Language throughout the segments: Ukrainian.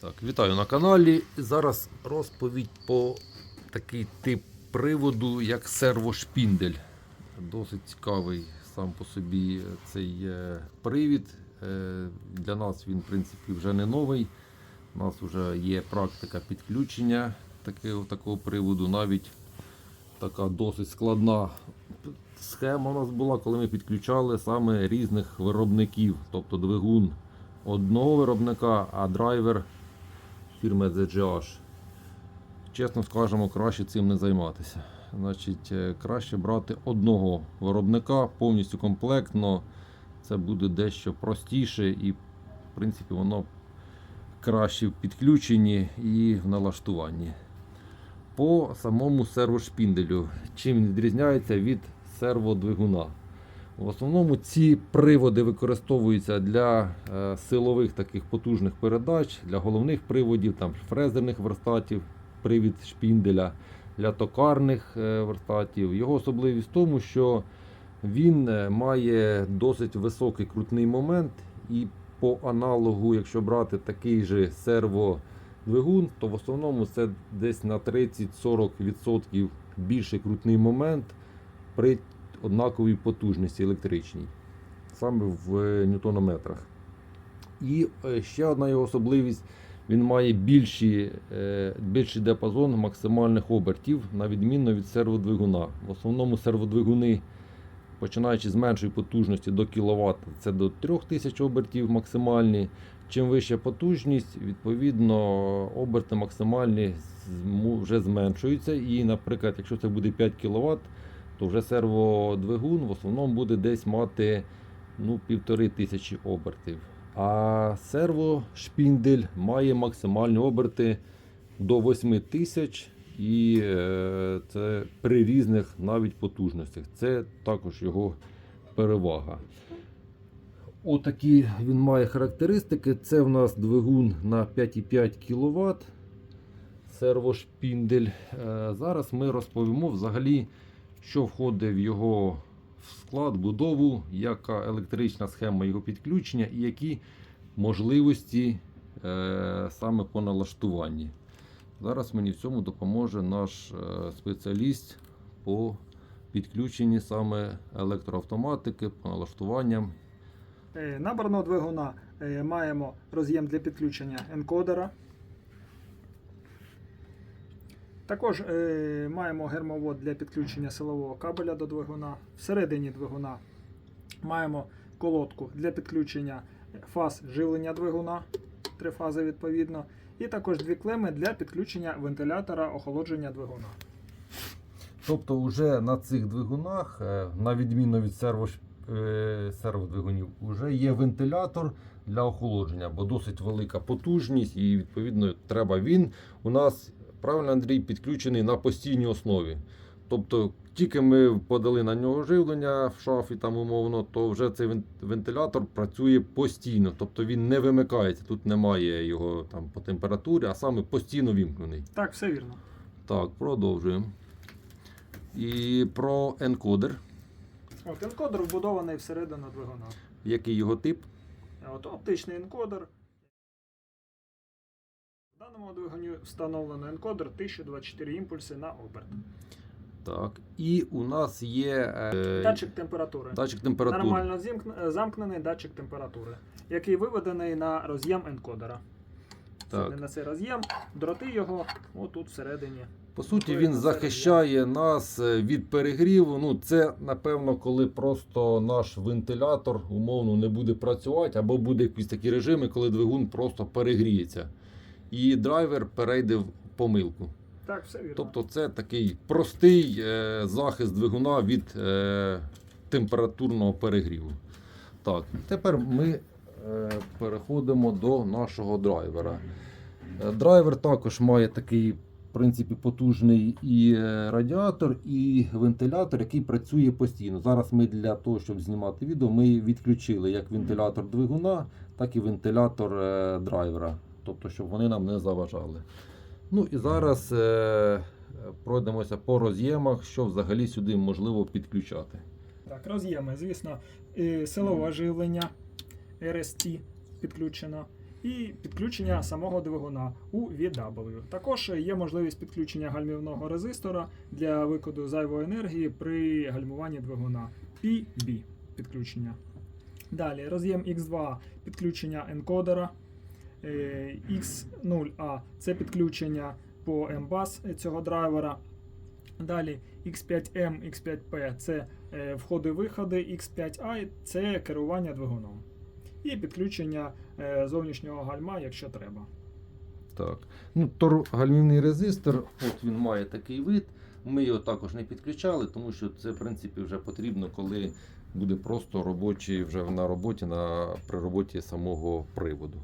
Так, вітаю на каналі. Зараз розповідь по такий тип приводу, як сервошпіндель. Досить цікавий сам по собі цей е, привід. Е, Для нас він, в принципі, вже не новий. У нас вже є практика підключення такого, такого приводу. Навіть така досить складна схема у нас була, коли ми підключали саме різних виробників, тобто двигун одного виробника, а драйвер фірми ZGH. Чесно скажемо, краще цим не займатися. Значить, е, краще брати одного виробника повністю комплектно. Це буде дещо простіше і, в принципі, воно краще в підключенні і в налаштуванні. По самому сервошпінделю, чим він відрізняється від серводвигуна. В основному ці приводи використовуються для е, силових таких потужних передач, для головних приводів, там фрезерних верстатів, привід шпінделя, для токарних е, верстатів. Його особливість в тому, що він е, має досить високий крутний момент, і по аналогу, якщо брати такий же серводвигун, то в основному це десь на 30-40% більший крутний момент при однаковій потужності електричній, саме в е, ньютонометрах. І е, ще одна його особливість: він має більші, е, більший диапазон максимальних обертів, на відміну від серводвигуна. В основному серводвигуни, починаючи з меншої потужності до кВт, це до 3000 обертів максимальні. Чим вища потужність, відповідно, оберти максимальні вже зменшуються. І, наприклад, якщо це буде 5 кВт, то вже серводвигун в основному буде десь мати ну, півтори тисячі обертів. А сервошпіндель має максимальні оберти до 8 тисяч, і е, це при різних навіть потужностях. Це також його перевага. Отакі він має характеристики. Це в нас двигун на 5,5 кВт. Сервошпіндель. Е, Зараз ми розповімо взагалі, що входить в його склад, будову, яка електрична схема його підключення і які можливості е, саме по налаштуванні. Зараз мені в цьому допоможе наш е, спеціаліст по підключенні саме електроавтоматики, по налаштуванням. Е, Наборного двигуна е, маємо роз'єм для підключення енкодера. Також е, маємо гермовод для підключення силового кабеля до двигуна. Всередині двигуна маємо колодку для підключення фаз живлення двигуна, три фази відповідно. І також дві клеми для підключення вентилятора охолодження двигуна. Тобто, вже на цих двигунах, е, на відміну від сервош- е, серводвигунів, вже є вентилятор для охолодження, бо досить велика потужність, і відповідно треба він у нас, правильно Андрій, підключений на постійній основі. Тобто, тільки ми подали на нього живлення в шафі там умовно, то вже цей вентилятор працює постійно, тобто він не вимикається. Тут немає його там по температурі, а саме постійно вімкнений. Так, все вірно. Так, продовжуємо. І про енкодер. От енкодер вбудований всередину двигуна. Який його тип? От оптичний енкодер. В даному двигуні встановлено енкодер 1024 імпульси на оберт. Так. І у нас є е, Датчик температури. датчик температури. Нормально зімкн- замкнений датчик температури, який виведений на роз'єм енкодера. Так. Це не на цей роз'єм, дроти його отут всередині. По суті, Такої він захищає нас е, від перегріву. Ну, це, напевно, коли просто наш вентилятор умовно не буде працювати, або буде якісь такі режими, коли двигун просто перегріється. І драйвер перейде в помилку. Так, все вірно. Тобто це такий простий е, захист двигуна від е, температурного перегріву. Так, тепер ми е, переходимо до нашого драйвера. Е, драйвер також має такий, в принципі, потужний і е, радіатор, і вентилятор, який працює постійно. Зараз ми для того, щоб знімати відео, ми відключили як вентилятор двигуна, так і вентилятор е, драйвера. Тобто, щоб вони нам не заважали. Ну і зараз е, пройдемося по роз'ємах, що взагалі сюди можливо підключати. Так, роз'єми, звісно, силове живлення RST підключено. і підключення самого двигуна у VW. Також є можливість підключення гальмівного резистора для викиду зайвої енергії при гальмуванні двигуна PB підключення. Далі роз'єм X2 підключення енкодера. Е, X0A це підключення по MBUS цього драйвера. Далі X5M, X5P це е, входи-виходи, X5i це керування двигуном. І підключення е, зовнішнього гальма, якщо треба. Так. Ну, тор гальмівний резистор, от він має такий вид. Ми його також не підключали, тому що це, в принципі, вже потрібно, коли буде просто робочий вже на роботі, на, при роботі самого приводу.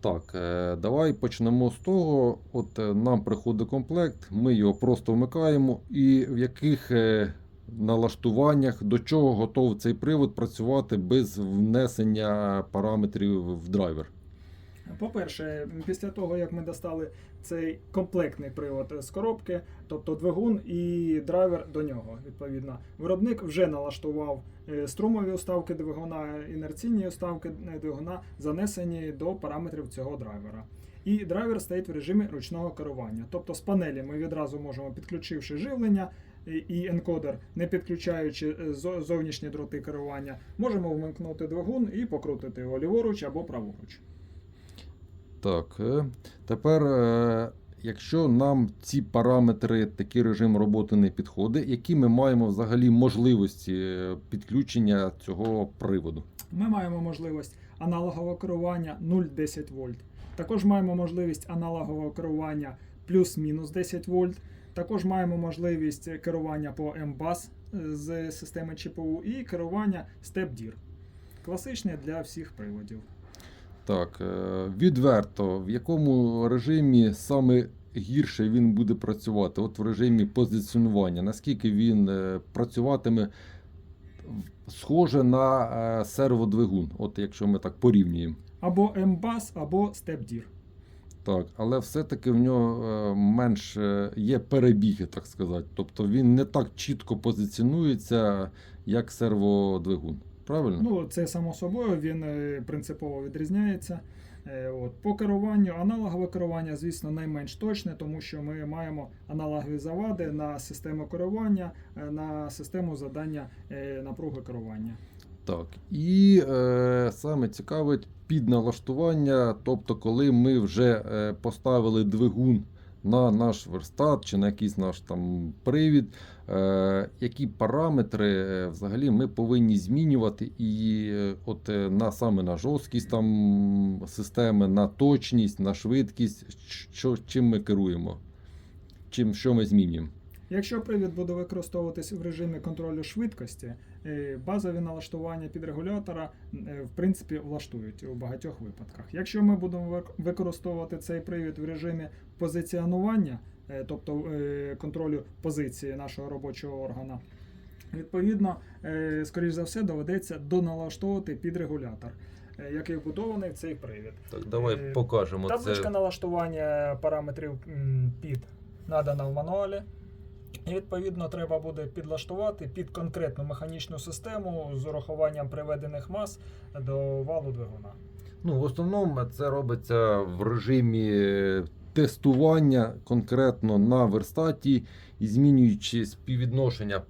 Так, е, давай почнемо з того. От е, нам приходить комплект, ми його просто вмикаємо, і в яких е, налаштуваннях до чого готовий цей привод працювати без внесення параметрів в драйвер. По-перше, після того, як ми достали цей комплектний привод з коробки, тобто двигун і драйвер до нього, відповідно, виробник вже налаштував е, струмові уставки двигуна, інерційні уставки двигуна, занесені до параметрів цього драйвера. І драйвер стоїть в режимі ручного керування. Тобто з панелі ми відразу можемо, підключивши живлення і- і енкодер, не підключаючи е, зовнішні дроти керування, можемо вмикнути двигун і покрутити його ліворуч або праворуч. Так, е, тепер, е, якщо нам ці параметри, такий режим роботи не підходить, які ми маємо взагалі можливості е, підключення цього приводу? Ми маємо можливість аналогового керування 0,10 вольт. Також маємо можливість аналогового керування плюс-мінус 10 вольт. Також маємо можливість керування по MBUS з системи ЧПУ і керування StepDIR. Класичне для всіх приводів. Так, е, відверто, в якому режимі саме гірше він буде працювати? От в режимі позиціонування, наскільки він е, працюватиме схоже на е, серводвигун, от якщо ми так порівнюємо. Або MBUS, або StepDIR. Так, але все-таки в нього менш є перебіги, так сказати. Тобто він не так чітко позиціонується, як серводвигун. Правильно? Ну, це само собою, він е, принципово відрізняється. Е, От. По керуванню, аналогове керування, звісно, найменш точне, тому що ми маємо аналогові завади на систему керування, е, на систему задання напруги керування. Так. І е, саме цікавить підналаштування, тобто, коли ми вже е, поставили двигун на наш верстат чи на якийсь наш там привід, які параметри е, взагалі ми повинні змінювати і е, от е, на саме на жорсткість там системи, на точність, на швидкість, що, чим ми керуємо, чим що ми змінюємо. Якщо привід буде використовуватись в режимі контролю швидкості, е, базові налаштування підрегулятора е, в принципі влаштують у багатьох випадках. Якщо ми будемо вик- використовувати цей привід в режимі позиціонування, е, тобто е, контролю позиції нашого робочого органа, відповідно, е, скоріш за все, доведеться доналаштовувати підрегулятор, е, який вбудований в цей привід. Так, давай покажемо Табличка налаштування параметрів під надана в мануалі. І відповідно треба буде підлаштувати під конкретну механічну систему з урахуванням приведених мас до валу двигуна. Ну, в основному це робиться в режимі тестування конкретно на верстаті і змінюючи співвідношення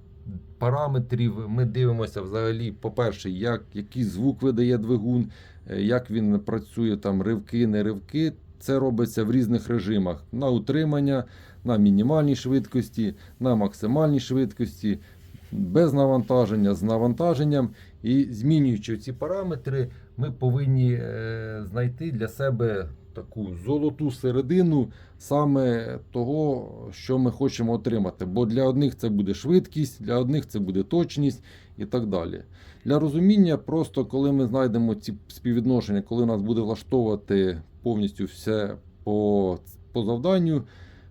параметрів, ми дивимося взагалі, по-перше, як, який звук видає двигун, е, як він працює, там ривки, не ривки. Це робиться в різних режимах: на утримання, на мінімальній швидкості, на максимальній швидкості, без навантаження, з навантаженням. І змінюючи ці параметри, ми повинні е, знайти для себе таку золоту середину саме того, що ми хочемо отримати. Бо для одних це буде швидкість, для одних це буде точність і так далі. Для розуміння, просто коли ми знайдемо ці співвідношення, коли нас буде влаштовувати повністю все по, по завданню.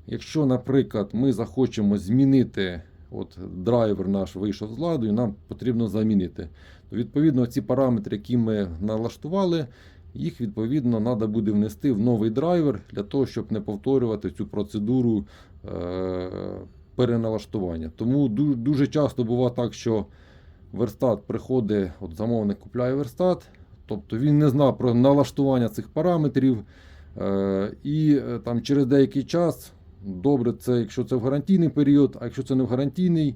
Якщо, наприклад, ми захочемо змінити, от драйвер наш вийшов з ладу, і нам потрібно замінити, то відповідно ці параметри, які ми налаштували, їх відповідно треба буде внести в новий драйвер для того, щоб не повторювати цю процедуру е- переналаштування. Тому дуже часто буває так, що верстат приходить, от замовник купляє верстат, Тобто він не знав про налаштування цих параметрів. Е, і е, там через деякий час, добре, це якщо це в гарантійний період, а якщо це не в гарантійний,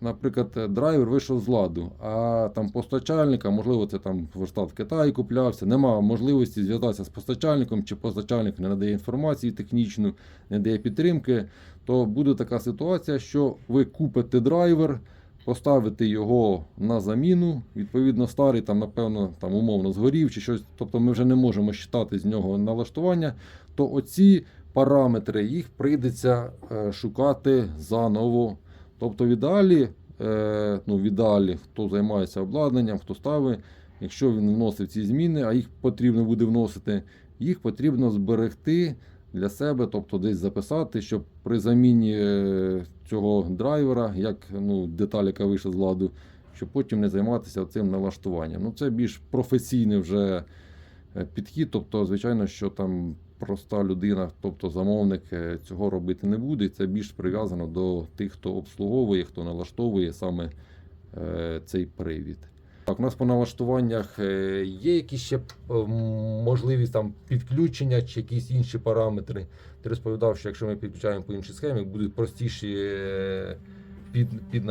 наприклад, драйвер вийшов з ладу, а там постачальника, можливо, це там верстат в Китаї куплявся, немає можливості зв'язатися з постачальником, чи постачальник не надає інформації технічну, не дає підтримки, то буде така ситуація, що ви купите драйвер, поставите його на заміну. Відповідно, старий там, напевно, там умовно згорів чи щось. Тобто ми вже не можемо считати з нього налаштування. То оці параметри їх прийдеться е, шукати заново. Тобто, в ідеалі, е, ну, в ідеалі, хто займається обладнанням, хто ставить, якщо він вносив ці зміни, а їх потрібно буде вносити, їх потрібно зберегти для себе, тобто десь записати, щоб при заміні е, цього драйвера, як ну, деталь, яка вийшла з ладу, щоб потім не займатися цим налаштуванням. Ну, це більш професійний вже е, підхід. Тобто, звичайно, що там проста людина, тобто замовник, е, цього робити не буде. Це більш прив'язано до тих, хто обслуговує, хто налаштовує саме е, цей привід. Так, у нас по налаштуваннях е, є якісь ще можливість там підключення чи якісь інші параметри. Ти розповідав, що якщо ми підключаємо по іншій схемі, будуть простіші під, під,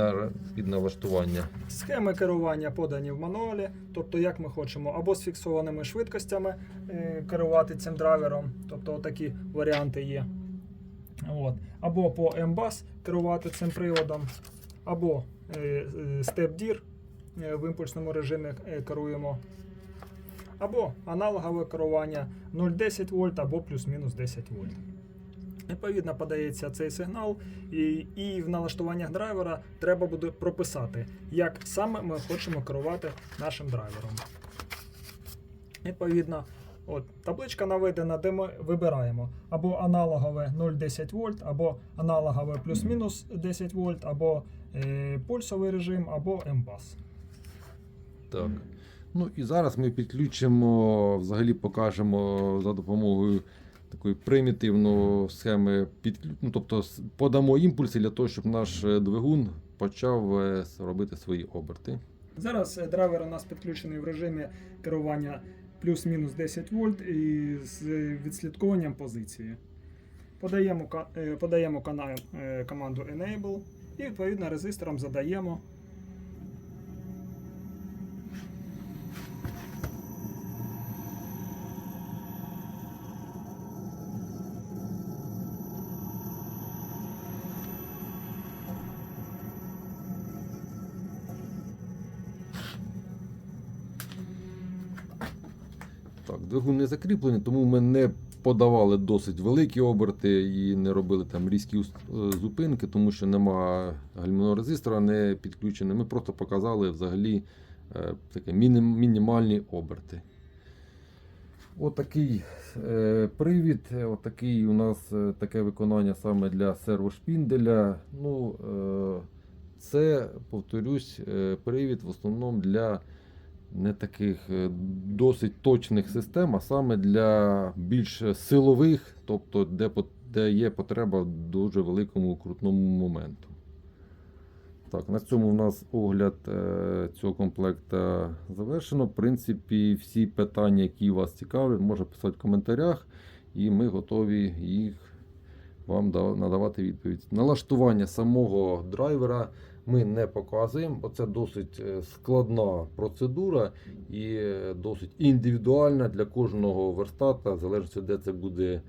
під налаштування. Схеми керування подані в мануалі, тобто як ми хочемо або з фіксованими швидкостями е, керувати цим драйвером, тобто такі варіанти є. От. Або по MBUS керувати цим приводом, або е, е, Step е, в імпульсному режимі керуємо, або аналогове керування 0,10 вольт або плюс-мінус 10 вольт. Відповідно, подається цей сигнал, і, і в налаштуваннях драйвера треба буде прописати, як саме ми хочемо керувати нашим драйвером. Відповідно, от, табличка наведена, де ми вибираємо або аналогове 0,10 вольт, або аналогове плюс-мінус 10 вольт, або е, пульсовий режим, або MBUS. Так. Ну і зараз ми підключимо, взагалі покажемо за допомогою такої примітивної схеми підклю... ну, тобто подамо імпульси для того, щоб наш е, двигун почав е, робити свої оберти. Зараз е, драйвер у нас підключений в режимі керування плюс-мінус 10 вольт і з відслідковуванням позиції. Подаємо, подаємо канал, команду Enable і відповідно резистором задаємо. Так, двигун не закріплений, тому ми не подавали досить великі оберти і не робили там різкі е, зупинки, тому що нема гальмівного резистора, не підключений. Ми просто показали взагалі е, таке мінім, мінімальні оберти. Отакий е, привід, отакий у нас е, таке виконання саме для сервошпінделя. Ну, е, це, повторюсь, привід в основному для не таких е, досить точних систем, а саме для більш силових, тобто де, де є потреба в дуже великому крутному моменту. Так, на цьому у нас огляд е, цього комплекта завершено. В принципі, всі питання, які вас цікавлять, можна писати в коментарях, і ми готові їх вам надавати відповідь. Налаштування самого драйвера ми не показуємо, бо це досить е, складна процедура і е, досить індивідуальна для кожного верстата, залежно де це буде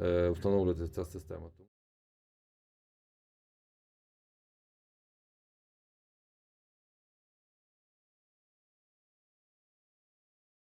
е, встановлюватися ця система.